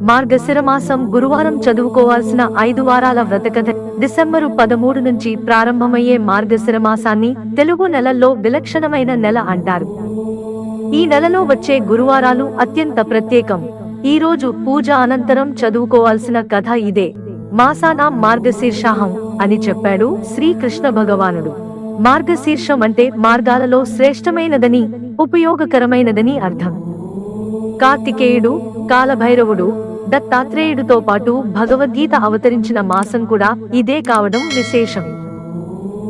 మార్గశిరమాసం గురువారం చదువుకోవాల్సిన ఐదు వారాల వ్రతకథ డిసెంబరు పదమూడు నుంచి ప్రారంభమయ్యే మార్గశిరమాసాన్ని తెలుగు నెలల్లో విలక్షణమైన నెల అంటారు. ఈ నెలలో వచ్చే గురువారాలు అత్యంత ప్రత్యేకం. ఈ రోజు పూజ అనంతరం చదువుకోవాల్సిన కథ ఇదే. మాసానా మార్గశీర్షాహం అని చెప్పాడు శ్రీకృష్ణ భగవానుడు. మార్గశీర్షం అంటే మార్గాలలో శ్రేష్టమైనదని ఉపయోగకరమైనదని అర్థం. కార్తికేయుడు కాలభైరవుడు దత్తాత్రేయుడితో పాటు భగవద్గీత అవతరించిన మాసం కూడా ఇదే కావడం విశేషం.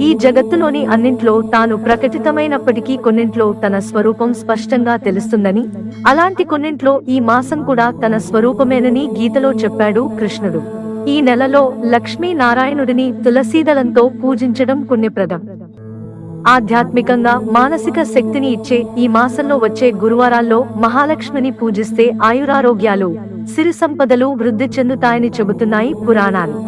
ఈ జగత్తులోని అన్నింట్లో తాను ప్రకటితమైనప్పటికీ కొన్నింట్లో తన స్వరూపం స్పష్టంగా తెలుస్తుందని అలాంటి కొన్నింట్లో ఈ మాసం కూడా తన స్వరూపమేనని గీతలో చెప్పాడు కృష్ణుడు. ఈ నెలలో లక్ష్మీ నారాయణుడిని తులసీదళంతో పూజించడం పుణ్యప్రదం. ఆధ్యాత్మికంగా మానసిక శక్తిని ఇచ్చే ఈ మాసంలో వచ్చే గురువారాల్లో మహాలక్ష్మిని పూజిస్తే ఆయురారోగ్యాలు సిరి సంపదలు వృద్ధి చెందుతాయని చెబుతున్నాయి పురాణాలు.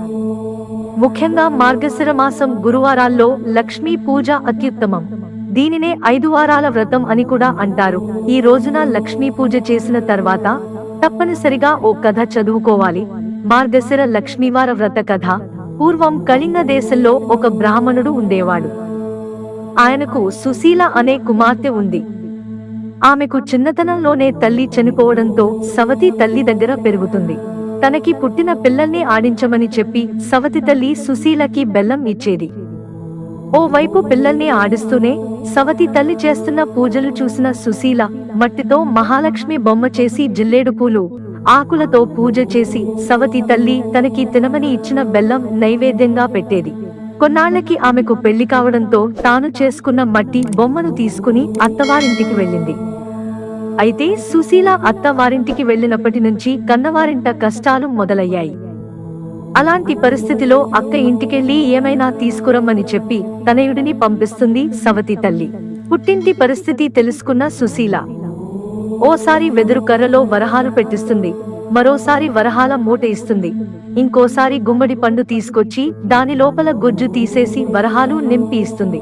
ముఖ్యంగా మార్గశిర మాసం గురువారాల్లో లక్ష్మీ పూజ అత్యుత్తమం. దీనినే ఐదు వారాల వ్రతం అని కూడా అంటారు. ఈ రోజున లక్ష్మీ పూజ చేసిన తర్వాత తప్పనిసరిగా ఓ కథ చదువుకోవాలి. మార్గశిర లక్ష్మీవార వ్రత కథ. పూర్వం కళింగ దేశంలో ఒక బ్రాహ్మణుడు ఉండేవాడు. ఆయనకు సుశీల అనే కుమార్తె ఉంది. ఆమెకు చిన్నతనంలోనే తల్లి చనిపోవడంతో సవతి తల్లి దగ్గర పెరుగుతుంది. తనకి పుట్టిన పిల్లల్ని ఆడించమని చెప్పి సవతి తల్లి సుశీలకి బెల్లం ఇచ్చేది. ఓ వైపు పిల్లల్ని ఆడిస్తూనే సవతి తల్లి చేస్తున్న పూజలు చూసిన సుశీల మట్టితో మహాలక్ష్మి బొమ్మ చేసి జిల్లేడు పూలు ఆకులతో పూజ చేసి సవతి తల్లి తనకి తినమని ఇచ్చిన బెల్లం నైవేద్యంగా పెట్టేది. కొన్నాళ్ళకి ఆమెకు పెళ్ళి కావడంతో తాను చేసుకున్న మట్టి బొమ్మను తీసుకుని అత్తవారింటికి వెళ్ళింది. అయితే సుశీల అత్తవారింటికి వెళ్ళినప్పటి నుంచి కన్నవారింట కష్టాలు మొదలయ్యాయి. అలాంటి పరిస్థితిలో అక్క ఇంటికెళ్ళి ఏమైనా తీసుకురమ్మని చెప్పి తనయుడిని పంపిస్తుంది సవతి తల్లి. పుట్టింటి పరిస్థితి తెలుసుకున్న సుశీల. ఓసారి వెదురు కర్రలో వరహాలు పెట్టిస్తుంది. మరోసారి వరహాల మూట ఇస్తుంది. ఇంకోసారి గుమ్మడి పండు తీసుకొచ్చి దాని లోపల గుజ్జు తీసేసి వరహాలు నింపి ఇస్తుంది.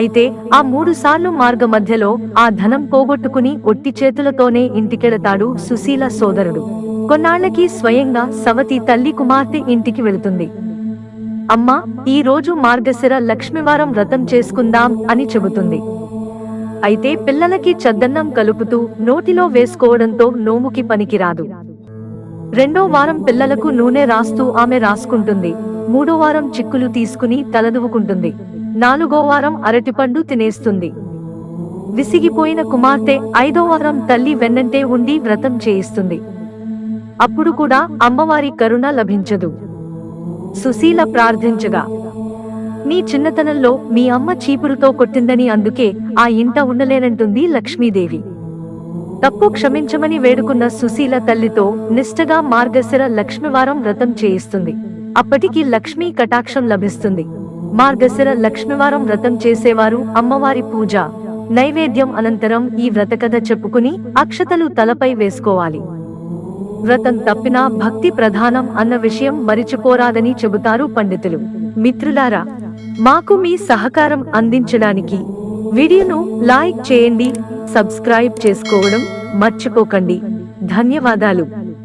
అయితే ఆ మూడు సార్లు మార్గ మధ్యలో ఆ ధనం పోగొట్టుకుని ఒట్టి చేతులతోనే ఇంటికెడతాడు సుశీల సోదరుడు. కొన్నాళ్ళకి స్వయంగా సవతి తల్లి కుమార్తె ఇంటికి వెళుతుంది. అమ్మా ఈ రోజు మార్గశిర లక్ష్మివారం వ్రతం చేసుకుందాం అని చెబుతుంది. అయితే పిల్లలకి చద్దన్నం కలుపుతూ నోటిలో వేసుకోవడంతో నోముకి పనికిరాదు. రెండో వారం పిల్లలకు నూనె రాస్తూ ఆమె రాసుకుంటుంది. మూడో వారం చిక్కులు తీసుకుని తలదువుకుంటుంది నాలుగో వారం అరటిపండు తినేస్తుంది. విసిగిపోయిన కుమార్తె ఐదో వారం తల్లి వెన్నంటే ఉండి వ్రతం చేయిస్తుంది. అప్పుడు కూడా అమ్మవారి కరుణ లభించదు. సుశీల ప్రార్థించగా మీ చిన్నతనంలో మీ అమ్మ చీపురుతో కొట్టిందని అందుకే ఆ ఇంట ఉండలేనంటుంది లక్ష్మీదేవి. తప్పు క్షమించమని వేడుకున్న సుశీల తల్లితో నిష్టగా మార్గశిర లక్ష్మివారం వ్రతం చేయిస్తుంది. అప్పటికి లక్ష్మీ కటాక్షం లభిస్తుంది. మార్గశిర లక్ష్మివారం వ్రతం చేసేవారు అమ్మవారి పూజ నైవేద్యం అనంతరం ఈ వ్రతకథ చెప్పుకుని అక్షతలు తలపై వేసుకోవాలి. వ్రతం తప్పినా భక్తి ప్రధానం అన్న విషయం మరిచిపోరాదని చెబుతారు పండితులు. మిత్రులారా మాకు మీ సహకారం అందించడానికి వీడియోను లైక్ చేయండి సబ్స్క్రైబ్ చేసుకోవడం మర్చిపోకండి. ధన్యవాదాలు.